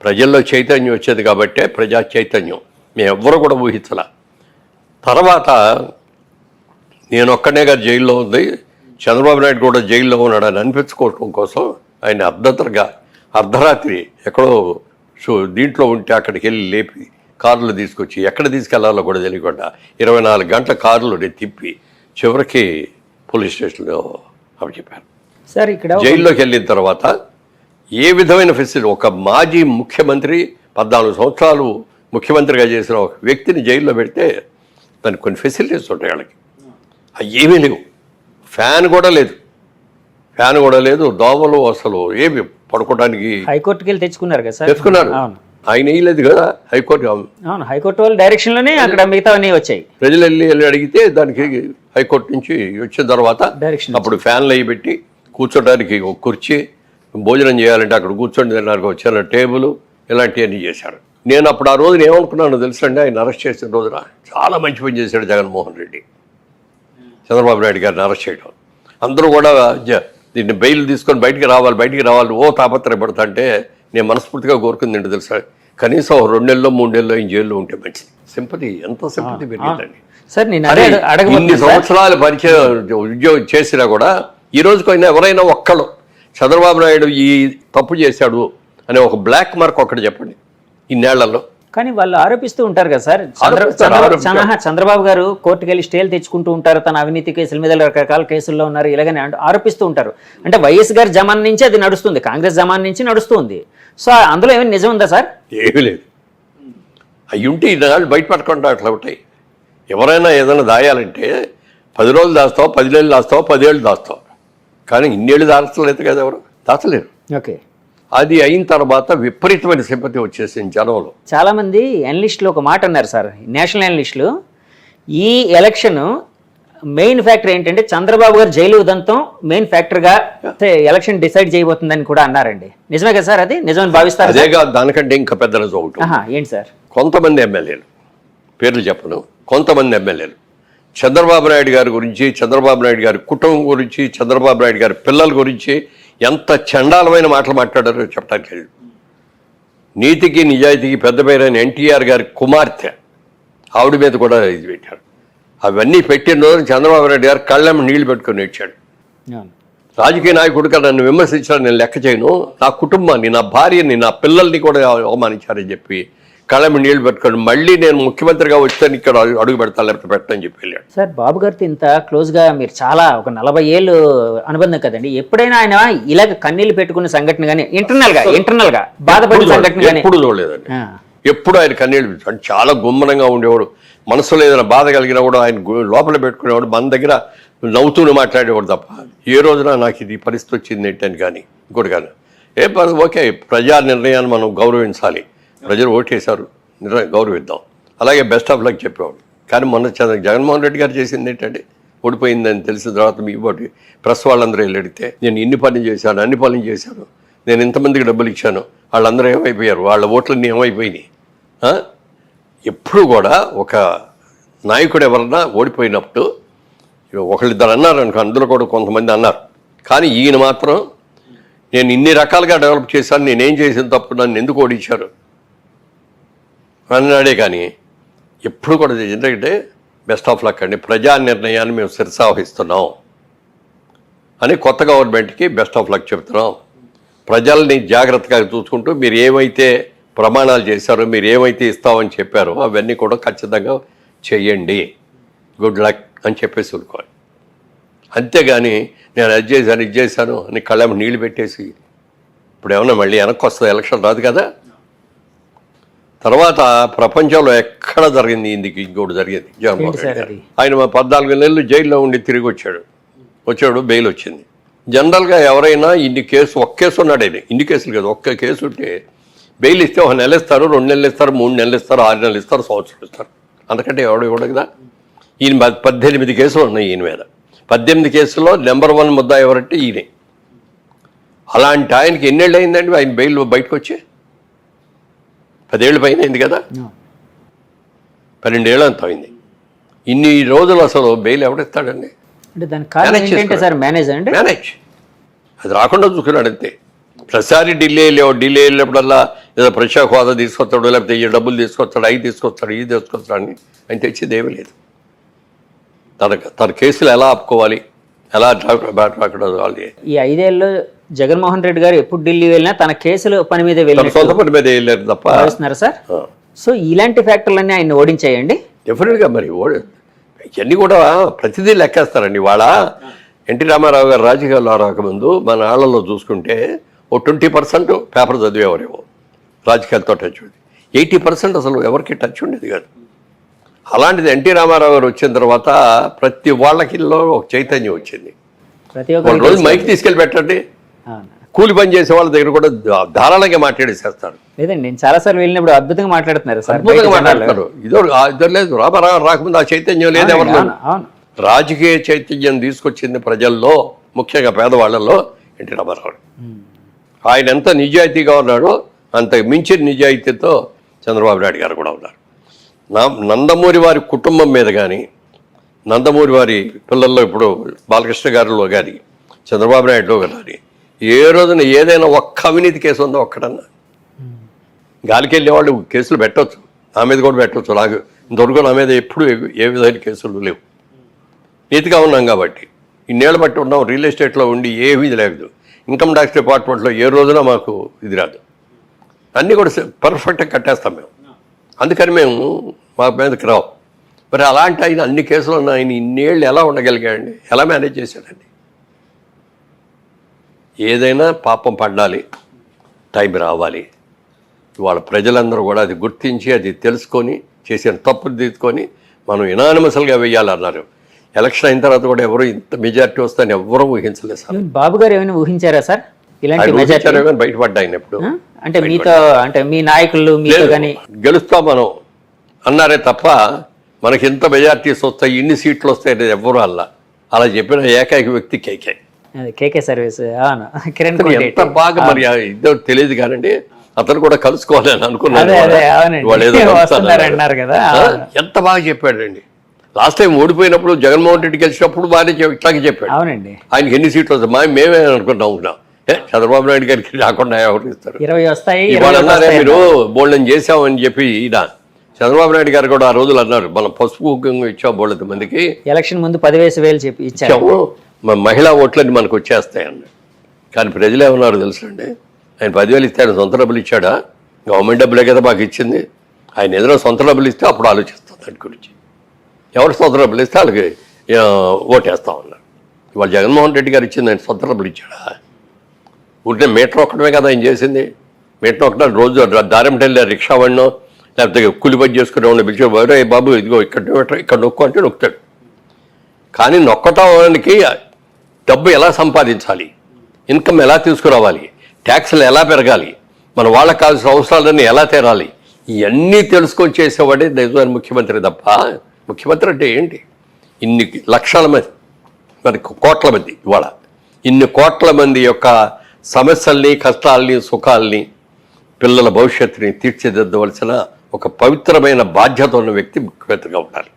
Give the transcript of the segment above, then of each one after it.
ప్రజల్లో చైతన్యం వచ్చేది కాబట్టే ప్రజా చైతన్యం. మేము ఎవ్వరు కూడా ఊహించలా. తర్వాత నేను ఒక్కనేగా జైల్లో ఉంది. చంద్రబాబు నాయుడు కూడా జైల్లో ఉన్నాడు అని అనిపించుకోవటం కోసం ఆయన అర్ధతరగా అర్ధరాత్రి ఎక్కడో సో దీంట్లో ఉంటే అక్కడికి వెళ్ళి లేపి కారులో తీసుకొచ్చి ఎక్కడ తీసుకెళ్ళాలో కూడా తెలియకుండా ఇరవై నాలుగు గంటల కారులో తిప్పి చివరికి పోలీస్ స్టేషన్లో అప్పచెప్పారు. సార్ ఇక్కడ జైల్లోకి వెళ్ళిన తర్వాత ఏ విధమైన ఫెసిలిటీ ఒక మాజీ ముఖ్యమంత్రి పద్నాలుగు సంవత్సరాలు ముఖ్యమంత్రిగా చేసిన ఒక వ్యక్తిని జైల్లో పెడితే దానికి కొన్ని ఫెసిలిటీస్ ఉంటాయి వాళ్ళకి. అవి ఏమీ లేవు. ఫ్యాన్ కూడా లేదు. ఫ్యాన్ కూడా లేదు దోమలు అసలు ఏమి పడుకోవడానికి హైకోర్టుకి వెళ్ళి తెచ్చుకున్నారు కదా సార్? తెచ్చుకున్నారు. ఆయన వేయలేదు కదా హైకోర్టు. అవును హైకోర్టు వాళ్ళ డైరెక్షన్లోనే అక్కడ మిగతావన్నీ వచ్చాయి. ప్రజలు వెళ్ళి వెళ్ళి అడిగితే దానికి హైకోర్టు నుంచి వచ్చిన తర్వాత డైరెక్షన్ అప్పుడు ఫ్యాన్లు అవి పెట్టి కూర్చోడానికి ఒక కుర్చీ భోజనం చేయాలంటే అక్కడ కూర్చొని తినడానికి వచ్చిన టేబుల్ ఇలాంటివన్నీ చేశాడు నేను అప్పుడు ఆ రోజున ఏమనుకున్నాను తెలుసండి ఆయన అరెస్ట్ చేసిన రోజున చాలా మంచి పని చేశాడు జగన్మోహన్ రెడ్డి. చంద్రబాబు నాయుడు గారిని అరెస్ట్ చేయడం. అందరూ కూడా దీన్ని బెయిల్ తీసుకొని బయటికి రావాలి బయటికి రావాలి ఓ తాపత్రయపడతా అంటే నేను మనస్ఫూర్తిగా కోరుకుంది ఏంటో తెలుసా? కనీసం రెండు నెలల్లో మూడు నెలల్లో ఈ జైల్లో ఉంటే మంచిది. సింపతి ఎంత సింపతి పెరిగిందండి సార్ నేను ఇన్ని సంవత్సరాలు పరిచయం ఉద్యోగం చేసినా కూడా ఈ రోజుకైనా ఎవరైనా ఒక్కళ్ళు చంద్రబాబు నాయుడు ఈ తప్పు చేశాడు అనే ఒక బ్లాక్ మార్క్ ఒక్కటి చెప్పండి ఇన్నేళ్ళలో కానీ వాళ్ళు ఆరోపిస్తూ ఉంటారు కదా సార్. చంద్రబాబు గారు కోర్టుకు వెళ్ళి స్టేలు తెచ్చుకుంటూ ఉంటారు. తన అవినీతి కేసుల మీద రకరకాల కేసుల్లో ఉన్నారు. ఇలాగని ఆరోపిస్తూ ఉంటారు. అంటే వైఎస్ గారి జమాన్ నుంచి అది నడుస్తుంది. కాంగ్రెస్ జమాన్ నుంచి నడుస్తుంది. సో అందులో ఏమైనా నిజం ఉందా సార్? ఏమీ లేదు. అవి ఉంటే ఇన్నాళ్ళు బయట పడకుండా అట్లా ఉంటాయి. ఎవరైనా ఏదైనా దాయాలంటే పది రోజులు దాస్తావు పది నెలలు దాస్తావు పదేళ్ళు దాస్తావు. కానీ ఇన్నేళ్ళు దాచలేదు కదా ఎవరు? దాచలేరు. ఓకే. అది అయిన తర్వాత విపరీతమైన సింపతి వచ్చేసింది జనంలో. చాలా మంది అనలిస్టులు ఒక మాట అన్నారు సార్ నేషనల్ అనలిస్టులు ఈ ఎలక్షన్ మెయిన్ ఫ్యాక్టర్ ఏంటంటే చంద్రబాబు గారు జైలు ఉదంతం మెయిన్ ఫ్యాక్టర్గా ఎలక్షన్ డిసైడ్ చేయబోతుందని కూడా అన్నారండి. నిజమే కదా సార్ అది? నిజమని భావిస్తారు అదే కాదు దానికంటే ఇంకా పెద్ద నిజం ఒకటి ఏంటి సార్? కొంతమంది ఎమ్మెల్యేలు పేర్లు చెప్పను కొంతమంది ఎమ్మెల్యేలు. చంద్రబాబు నాయుడు గారి గురించి చంద్రబాబు నాయుడు గారి కుటుంబం గురించి చంద్రబాబు నాయుడు గారి పిల్లల గురించి ఎంత చండాలమైన మాటలు మాట్లాడారో చెప్పడానికి లేదు నీతికి నిజాయితీకి పెద్ద పేరైన ఎన్టీఆర్ గారి కుమార్తె ఆవిడ మీద కూడా ఇది పెట్టారు. అవన్నీ పెట్టిన రోజు చంద్రబాబు నాయుడు గారు కళ్ళెమ్మ నీళ్ళు పెట్టుకొని అవును. రాజకీయ నాయకుడిగా నన్ను విమర్శించాలని నేను లెక్క చేయను. నా కుటుంబాన్ని నా భార్యని నా పిల్లల్ని కూడా అవమానించారని చెప్పి కళ్ళమి నీళ్ళు పెట్టుకొని మళ్ళీ నేను ముఖ్యమంత్రిగా వచ్చాను ఇక్కడ అడుగు పెడతా లేకపోతే పెట్టని చెప్పి వెళ్ళాడు. సార్ బాబు గారితో ఇంత క్లోజ్గా మీరు చాలా ఒక నలభై ఏళ్ళు అనుబంధం కదండి. ఎప్పుడైనా ఆయన ఇలాగ కన్నీళ్ళు పెట్టుకున్న సంఘటన కానీ ఇంటర్నల్గా ఇంటర్నల్గా బాధపడిన సంఘటన కానీ ఎప్పుడు చూడలేదండి ఎప్పుడు ఆయన కన్నీళ్ళు చాలా గుమ్మనంగా ఉండేవాడు. మనసులో ఏదైనా బాధ కలిగినా కూడా ఆయన లోపల పెట్టుకునేవాడు. మన దగ్గర నవ్వుతూనే మాట్లాడేవాడు తప్ప ఏ రోజున నాకు ఇది పరిస్థితి వచ్చింది ఏంటని కానీ ఇంకోటి కానీ ఏ ఓకే ప్రజా నిర్ణయాన్ని మనం గౌరవించాలి. ప్రజలు ఓటేశారు గౌరవిద్దాం. అలాగే బెస్ట్ ఆఫ్ లక్ చెప్పేవాడు. కానీ మొన్న చంద్ర జగన్మోహన్ రెడ్డి గారు చేసింది ఏంటంటే ఓడిపోయిందని తెలిసిన తర్వాత మీ ఓటు ప్రెస్ వాళ్ళందరూ వెళ్ళి అడిగితే నేను ఇన్ని పనులు చేశాను అన్ని పనులు చేశాను. నేను ఇంతమందికి డబ్బులు ఇచ్చాను. వాళ్ళందరూ ఏమైపోయారు? వాళ్ళ ఓట్లన్నీ ఏమైపోయినాయి? ఎప్పుడు కూడా ఒక నాయకుడు ఎవరన్నా ఓడిపోయినప్పుడు ఒకళ్ళిద్దరు అన్నారు అనుకో అందులో కూడా కొంతమంది అన్నారు. కానీ ఈయన మాత్రం నేను ఇన్ని రకాలుగా డెవలప్ చేశాను నేనేం చేసిన తప్పు నన్ను ఎందుకు ఓడించారు? అన్నాడే కానీ ఎప్పుడు కూడా ఎందుకంటే బెస్ట్ ఆఫ్ లక్ అండి. ప్రజా నిర్ణయాన్ని మేము శిరసావహిస్తున్నాం అని కొత్త గవర్నమెంట్కి బెస్ట్ ఆఫ్ లక్ చెప్తున్నాం. ప్రజల్ని జాగ్రత్తగా చూసుకుంటూ మీరు ఏమైతే ప్రమాణాలు చేశారో మీరు ఏమైతే ఇస్తామని చెప్పారో అవన్నీ కూడా ఖచ్చితంగా చేయండి. గుడ్ లక్ అని చెప్పేసి ఊరుకోవాలి అంతేగాని నేను అది చేశాను ఇది చేశాను అని కళ్ళెం నీళ్ళు పెట్టేసి ఇప్పుడు ఏమన్నా మళ్ళీ వెనక్కి వస్తుంది ఎలక్షన్ రాదు కదా. తర్వాత ప్రపంచంలో ఎక్కడ జరిగింది? ఇందుకు ఇంకోటి జరిగింది. జగన్మోహన్ రెడ్డి? ఆయన పద్నాలుగు నెలలు జైల్లో ఉండి తిరిగి వచ్చాడు. వచ్చాడు బెయిల్ వచ్చింది. జనరల్గా ఎవరైనా ఇన్ని కేసు ఒక్క కేసు ఉన్నాడు ఆయన. ఇన్ని కేసులు కదా ఒక్క కేసు ఉంటే బెయిల్ ఇస్తే ఒక నెల ఇస్తారు రెండు నెలలు ఇస్తారు మూడు నెలలు ఇస్తారు ఆరు నెలలు ఇస్తారు సంవత్సరం ఇస్తారు. అంతకంటే ఎవడు ఇవ్వడు కదా? ఈయన పద్దెనిమిది కేసులు ఉన్నాయి ఈయన మీద. పద్దెనిమిది కేసుల్లో నెంబర్ వన్ ముద్ద ఎవరంటే ఈయనే. అలాంటి ఆయనకి ఎన్నేళ్ళు అయిందండి? ఆయన బెయిల్ బయటకు వచ్చి పదేళ్ళు పైన అయింది కదా పన్నెండేళ్ళు అంత అయింది ఇన్ని రోజులు అసలు బెయిల్ ఎవడిస్తాడండి అంటే ఏంటంటే సార్ మేనేజ్ అంటే మేనేజ్ అది రాకుండా చూసుకున్నాడు అంతే ప్రతిసారి ఢిల్లీ వెళ్ళే ఢిల్లీ వెళ్ళినప్పుడల్లా ఏదో ప్రత్యేక హోదా తీసుకొస్తాడు లేకపోతే ఈ డబ్బులు తీసుకొస్తాడు అవి తీసుకొస్తాడు ఇది తీసుకొస్తాడు అని ఆయన తెచ్చేది ఏమీ లేదు తన తన కేసులు ఎలా ఆపుకోవాలి ఎలా అక్కడ ఈ ఐదేళ్ళు జగన్మోహన్ రెడ్డి గారు ఎప్పుడు ఢిల్లీ వెళ్ళినా తన కేసుల పని మీద పని మీద వెళ్ళారు తప్ప. భావిస్తున్నారు సార్? సో ఇలాంటి ఫ్యాక్టర్లన్నీ ఆయన ఓడించాయండి. డెఫినెట్గా మరి ఓడి ఇవన్నీ కూడా ప్రతిదీ లెక్కేస్తారండి. వాళ్ళ ఎన్టీ రామారావు గారు రాజకీయాల్లో రాకముందు మన ఆళ్ళలో చూసుకుంటే ఓ ట్వంటీ పర్సెంట్ పేపర్ చదివేవారేమో రాజకీయాలతో టచ్ ఉంది ఎయిటీ పర్సెంట్ అసలు ఎవరికి టచ్ ఉండేది కాదు. అలాంటిది ఎన్టీ రామారావు గారు వచ్చిన తర్వాత ప్రతి వాళ్ళకిలో ఒక చైతన్యం వచ్చింది. ప్రతి ఒక ఒక్కరు రోజు మైక్ తీసుకెళ్ళి పెట్టండి. కూలి పని చేసే వాళ్ళ దగ్గర కూడా ధారాళంగా మాట్లాడేసేస్తారు లేదండి నేను చాలా సార్లు వెళ్ళినప్పుడు అద్భుతంగా మాట్లాడుతున్నారు సార్ అద్భుతంగా. మాట్లాడతారు ఇదో ఇద్దరు లేదు రామారావు రాకముందు ఆ చైతన్యం లేదు ఎవరు రాజకీయ చైతన్యం తీసుకొచ్చింది ప్రజల్లో ముఖ్యంగా పేదవాళ్ళలో ఎన్టీ రామారావు. ఆయన ఎంత నిజాయితీగా ఉన్నాడో అంత మించిన నిజాయితీతో చంద్రబాబు నాయుడు గారు కూడా ఉన్నారు. నా నందమూరి వారి కుటుంబం మీద కానీ నందమూరి వారి పిల్లల్లో ఇప్పుడు బాలకృష్ణ గారిలో కానీ చంద్రబాబు నాయుడులో కానీ ఏ రోజున ఏదైనా ఒక్క అవినీతి కేసు ఉందో ఒక్కడన్నా గాలికి వెళ్ళే వాళ్ళు కేసులు పెట్టవచ్చు నా మీద కూడా పెట్టవచ్చు నాకు ఇంతవరకు నా మీద ఎప్పుడు ఏ- ఏ విధమైన కేసులు లేవు. నీతిగా ఉన్నాం కాబట్టి. ఇన్నేళ్ళు బట్టి ఉన్నాం. రియల్ ఎస్టేట్లో ఉండి ఏమీ లేదు. ఇన్కమ్ ట్యాక్స్ డిపార్ట్మెంట్లో ఏ రోజున మాకు ఇది రాదు. అన్నీ కూడా పర్ఫెక్ట్గా కట్టేస్తాం మేము. అందుకని మేము మా మీదకి రావు. మరి అలాంటి ఆయన అన్ని కేసులు ఉన్న ఆయన ఇన్నేళ్ళు ఎలా ఉండగలిగాడండి? ఎలా మేనేజ్ చేశాడండి? ఏదైనా పాపం పడాలి టైం రావాలి. వాళ్ళ ప్రజలందరూ కూడా అది గుర్తించి అది తెలుసుకొని చేసిన తప్పులు తీసుకొని మనం ఇనానిమసల్గా వెయ్యాలన్నారు. ఎలక్షన్ అయిన తర్వాత కూడా ఎవరు ఇంత మెజారిటీ వస్తుందని ఎవరూ ఊహించలేదు సార్. బాబు గారు ఏమైనా ఊహించారా సార్? ఇలాంటి ఆయన మెజార్టీ ఊహించారే కానీ బయటపడ్డా ఆయన ఎప్పుడు? అంటే మీతో అంటే మీ నాయకులు గెలుస్తాం మనం. అన్నారే తప్ప మనకి ఎంత మెజార్టీస్ వస్తాయి ఇన్ని సీట్లు వస్తాయి అనేది ఎవ్వరూ అల్లా. అలా చెప్పిన ఏకైక వ్యక్తి కేకే కేకే సర్వీస్ అవును. కిరణ్ కోటి. ఎంత బాగా మరి తెలియదు కానండి అతను కూడా కలుసుకోవాలని అనుకున్నాను అన్నారు కదా. ఎంత బాగా చెప్పాడండి. లాస్ట్ టైం ఓడిపోయినప్పుడు జగన్మోహన్ రెడ్డి గెలిచినప్పుడు బాగానే ఇట్లాగే చెప్పాడు. అవునండి. ఆయనకి ఎన్ని సీట్లు వస్తాయి? మేమే అనుకుంటాం అనుకున్నాం ఏ చంద్రబాబు నాయుడు గారికి రాకుండా ఎవరు ఇస్తారు? ఇరవై వస్తాయి అన్నారే మీరు బోల్డెన్ చేసామని చెప్పి ఈయన చంద్రబాబు నాయుడు గారు కూడా ఆ రోజులు అన్నారు మనం పసుపు ఇచ్చాం బోళ్ళంత మందికి. ఎలక్షన్ ముందు పదివేసి వేలు చెప్పి ఇచ్చారు. ఇచ్చాము మన మహిళా ఓట్లన్నీ మనకు వచ్చేస్తాయన్న కానీ ప్రజలు ఏమన్నారు తెలుసండి? ఆయన పదివేలు ఇస్తే ఆయన సొంత డబ్బులు ఇచ్చాడా? గవర్నమెంట్ డబ్బులే కదా మాకు ఇచ్చింది. ఆయన ఏదైనా సొంత డబ్బులు ఇస్తే అప్పుడు ఆలోచిస్తాం దాని గురించి. ఎవరు సొంత డబ్బులు ఇస్తే వాళ్ళకి ఓటేస్తా ఉన్నారు. ఇవాళ జగన్మోహన్ రెడ్డి గారు ఇచ్చింది ఆయన సొంత డబ్బులు ఇచ్చాడా? ఉంటే మీటర్ ఒక్కడమే కదా ఆయన చేసింది. మీటర్ ఒకటే రోజు దారింటి వెళ్ళే రిక్షా వాడినో లేకపోతే కూలి పని చేసుకునే వాడిని పిలిచి బాబు ఇదిగో ఇక్కడ మీటర్ ఇక్కడ నొక్కు అంటే నొక్కుతాడు. కానీ నొక్కటానికి డబ్బు ఎలా సంపాదించాలి? ఇన్కమ్ ఎలా తీసుకురావాలి? ట్యాక్స్లు ఎలా పెరగాలి? మన వాళ్ళకి కావాల్సిన అవసరాలన్నీ ఎలా తీరాలి? ఇవన్నీ తెలుసుకొని చేసేవాడే నిజమైన ముఖ్యమంత్రి తప్ప ముఖ్యమంత్రి అంటే ఏంటి? ఇన్ని లక్షల మంది మరి కోట్ల మంది ఇవాళ. ఇన్ని కోట్ల మంది యొక్క సమస్యల్ని కష్టాల్ని సుఖాల్ని పిల్లల భవిష్యత్తుని తీర్చిదిద్దవలసిన ఒక పవిత్రమైన బాధ్యత ఉన్న వ్యక్తి ముఖ్యమంత్రిగా ఉండాలి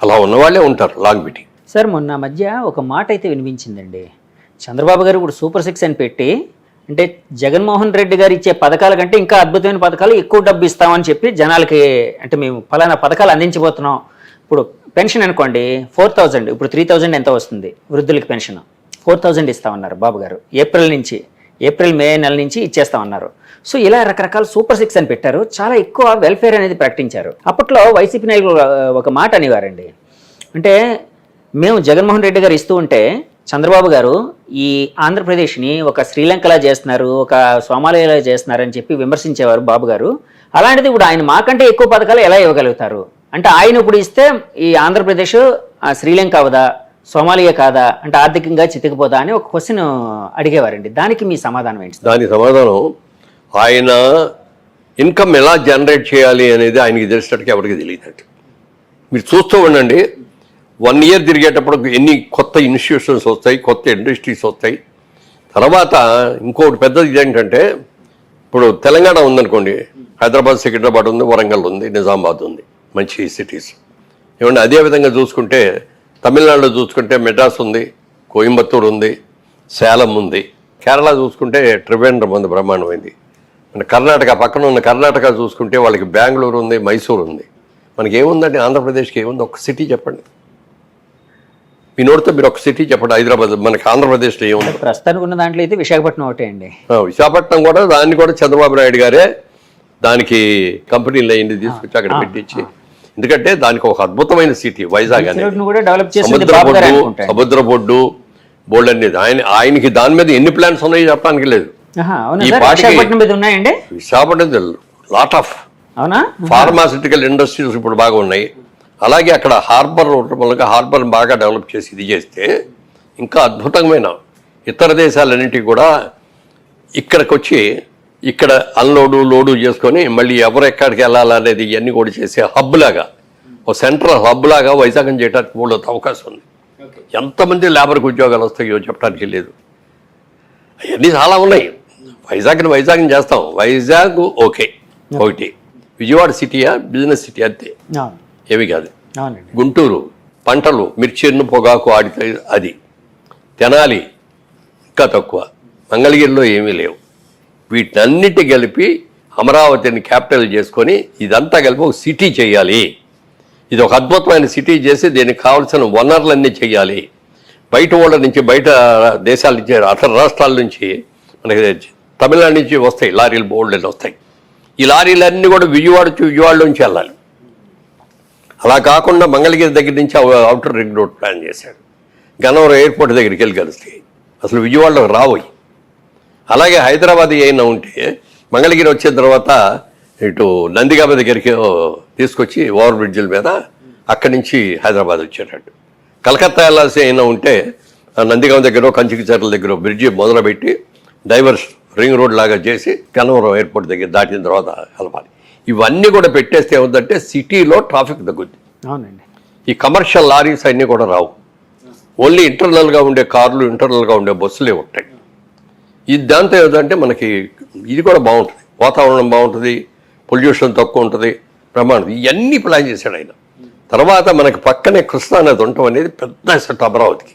అలా ఉన్నవాళ్ళే ఉంటారు లాంగ్ మీటింగ్. సార్ మొన్న మధ్య ఒక మాట అయితే వినిపించిందండి. చంద్రబాబు గారు ఇప్పుడు సూపర్ సిక్స్ అని పెట్టి అంటే జగన్మోహన్ రెడ్డి గారు ఇచ్చే పథకాల కంటే ఇంకా అద్భుతమైన పథకాలు ఎక్కువ డబ్బు ఇస్తామని చెప్పి జనాలకి అంటే మేము ఫలానా పథకాలు అందించబోతున్నాం. ఇప్పుడు పెన్షన్ అనుకోండి ఫోర్ థౌజండ్ ఇప్పుడు త్రీ థౌజండ్ ఎంత వస్తుంది? వృద్ధులకి పెన్షన్. ఫోర్ థౌజండ్ ఇస్తామన్నారు బాబు గారు. ఏప్రిల్ నుంచి ఏప్రిల్ మే నెల నుంచి ఇచ్చేస్తామన్నారు. సో ఇలా రకరకాల సూపర్ సిక్స్ అని పెట్టారు. చాలా ఎక్కువ వెల్ఫేర్ అనేది ప్రకటించారు. అప్పట్లో వైసీపీ నాయకులు ఒక మాట అనేవారండి. అంటే మేము జగన్మోహన్ రెడ్డి గారు ఇస్తూ ఉంటే చంద్రబాబు గారు ఈ ఆంధ్రప్రదేశ్ని ఒక శ్రీలంకలా చేస్తున్నారు ఒక సోమాలియాలా చేస్తున్నారు అని చెప్పి విమర్శించేవారు బాబు గారు. అలాంటిది ఇప్పుడు ఆయన మాకంటే ఎక్కువ పథకాలు ఎలా ఇవ్వగలుగుతారు? అంటే ఆయన ఇప్పుడు ఇస్తే ఈ ఆంధ్రప్రదేశ్ ఆ, శ్రీలంక అవదా సోమాలియా కాదా అంటే ఆర్థికంగా చితికిపోదా అని ఒక క్వశ్చన్ అడిగేవారండి. దానికి మీ సమాధానం ఏంటి సార్? దాని సమాధానం ఆయన ఇన్కమ్ ఎలా జనరేట్ చేయాలి అనేది ఆయనకి తెలిసినట్టుగా ఎవరికి తెలియదు మీరు చూస్తూ ఉండండి వన్ ఇయర్ తిరిగేటప్పుడు ఎన్ని కొత్త ఇన్స్టిట్యూషన్స్ వస్తాయి కొత్త ఇండస్ట్రీస్ వస్తాయి. తర్వాత ఇంకోటి పెద్దది ఏంటంటే ఇప్పుడు తెలంగాణ ఉందనుకోండి హైదరాబాద్ సికింద్రాబాద్ ఉంది వరంగల్ ఉంది నిజామాబాద్ ఉంది మంచి సిటీస్. ఏమంటే అదే విధంగా చూసుకుంటే తమిళనాడులో చూసుకుంటే మెడ్రాస్ ఉంది కోయంబత్తూరు ఉంది సేలం ఉంది. కేరళ చూసుకుంటే త్రివేంద్రం ఉంది బ్రహ్మాండమైంది. మన కర్ణాటక పక్కన ఉన్న కర్ణాటక చూసుకుంటే వాళ్ళకి బెంగళూరు ఉంది మైసూరు ఉంది. మనకి ఏముందండి? ఆంధ్రప్రదేశ్కి ఏముంది? ఒక సిటీ చెప్పండి. మీ నోటితో మీరు ఒక సిటీ చెప్పండి. హైదరాబాద్ మనకి ఆంధ్రప్రదేశ్లో ఏముంది? ప్రస్తుతానికి ఉన్న దాంట్లో అయితే విశాఖపట్నం ఒకటే అండి. విశాఖపట్నం కూడా దాన్ని కూడా చంద్రబాబు నాయుడు గారే దానికి కంపెనీలు అయింది తీసుకొచ్చి అక్కడ పెట్టించి ఎందుకంటే దానికి ఒక అద్భుతమైన సిటీ వైజాగ్ అనేది సముద్ర బొడ్డు సముద్ర బొడ్డు బోల్డ్ అనేది ఆయన ఆయనకి దాని మీద ఎన్ని ప్లాన్స్ ఉన్నాయో చెప్పడానికి లేదు. ఈ పాటికి- Visakhapatnam lot of pharmaceutical industries ఇప్పుడు బాగా ఉన్నాయి. అలాగే అక్కడ హార్బర్ వల్ల హార్బర్ బాగా డెవలప్ చేసి ఇది చేస్తే ఇంకా అద్భుతమైన ఇతర దేశాలన్నింటికి కూడా ఇక్కడికి వచ్చి ఇక్కడ అన్లోడు లోడు చేసుకొని మళ్ళీ ఎవరు ఎక్కడికి వెళ్ళాలనేది ఇవన్నీ కూడా చేసే హబ్ లాగా ఒక సెంట్రల్ హబ్ లాగా వైజాగం చేయడానికి కూడా అవకాశం ఉంది. ఎంతమంది లేబర్కి ఉద్యోగాలు వస్తాయో చెప్పడానికి లేదు. అవన్నీ చాలా ఉన్నాయి. వైజాగ్ని వైజాగ్ని చేస్తాం. వైజాగ్ ఓకే. ఒకటి. విజయవాడ సిటీయా? బిజినెస్ సిటీ అంతే. ఏమి కాదు. గుంటూరు పంటలు మిర్చిన్ను పొగాకు ఆడితే అది. తెనాలి ఇంకా తక్కువ. మంగళగిరిలో ఏమీ లేవు. వీటన్నిటి కలిపి అమరావతిని క్యాపిటల్ చేసుకొని ఇదంతా కలిపి ఒక సిటీ చేయాలి. ఇది ఒక అద్భుతమైన సిటీ చేసి దీనికి కావాల్సిన వనరులన్నీ చేయాలి. బయట వాళ్ళ నుంచి బయట దేశాల నుంచి అతర రాష్ట్రాల నుంచి మనకి తమిళనాడు నుంచి వస్తాయి లారీలు బోల్డ్ వస్తాయి. ఈ లారీలన్నీ కూడా విజయవాడ విజయవాడ నుంచి వెళ్ళాలి. అలా కాకుండా మంగళగిరి దగ్గర నుంచి అవుటర్ రింగ్ రోడ్ ప్లాన్ చేశాడు. గన్నవరం ఎయిర్పోర్ట్ దగ్గరికి వెళ్ళి కలుస్తాయి అసలు విజయవాడలో రావోయి అలాగే హైదరాబాద్ అయినా ఉంటే మంగళగిరి వచ్చిన తర్వాత ఇటు నందిగామ దగ్గరికి తీసుకొచ్చి ఓవర్ బ్రిడ్జిల మీద అక్కడి నుంచి హైదరాబాద్ వచ్చేటట్టు. కలకత్తా వెళ్ళాల్సి అయినా ఉంటే ఆ నందిగామ దగ్గర కంచికిచర్ల దగ్గర బ్రిడ్జి మొదలుపెట్టి డైవర్స్ రింగ్ రోడ్ లాగా చేసి గన్నవరం ఎయిర్పోర్ట్ దగ్గర దాటిన తర్వాత కలపాలి ఇవన్నీ కూడా పెట్టేస్తే ఏముందంటే సిటీలో ట్రాఫిక్ తగ్గుద్ది. అవునండి. ఈ కమర్షియల్ లారీస్ అన్నీ కూడా రావు. ఓన్లీ ఇంటర్నల్గా ఉండే కార్లు ఇంటర్నల్గా ఉండే బస్సులే ఉంటాయి. ఇది దాంతో ఏదంటే మనకి ఇది కూడా బాగుంటుంది. వాతావరణం బాగుంటుంది పొల్యూషన్ తక్కువ ఉంటుంది ప్రమాణం ఇవన్నీ ప్లాన్ చేశాడు ఆయన. తర్వాత మనకి పక్కనే కృష్ణా నది ఉండటం అనేది పెద్ద సెట్ అమరావతికి.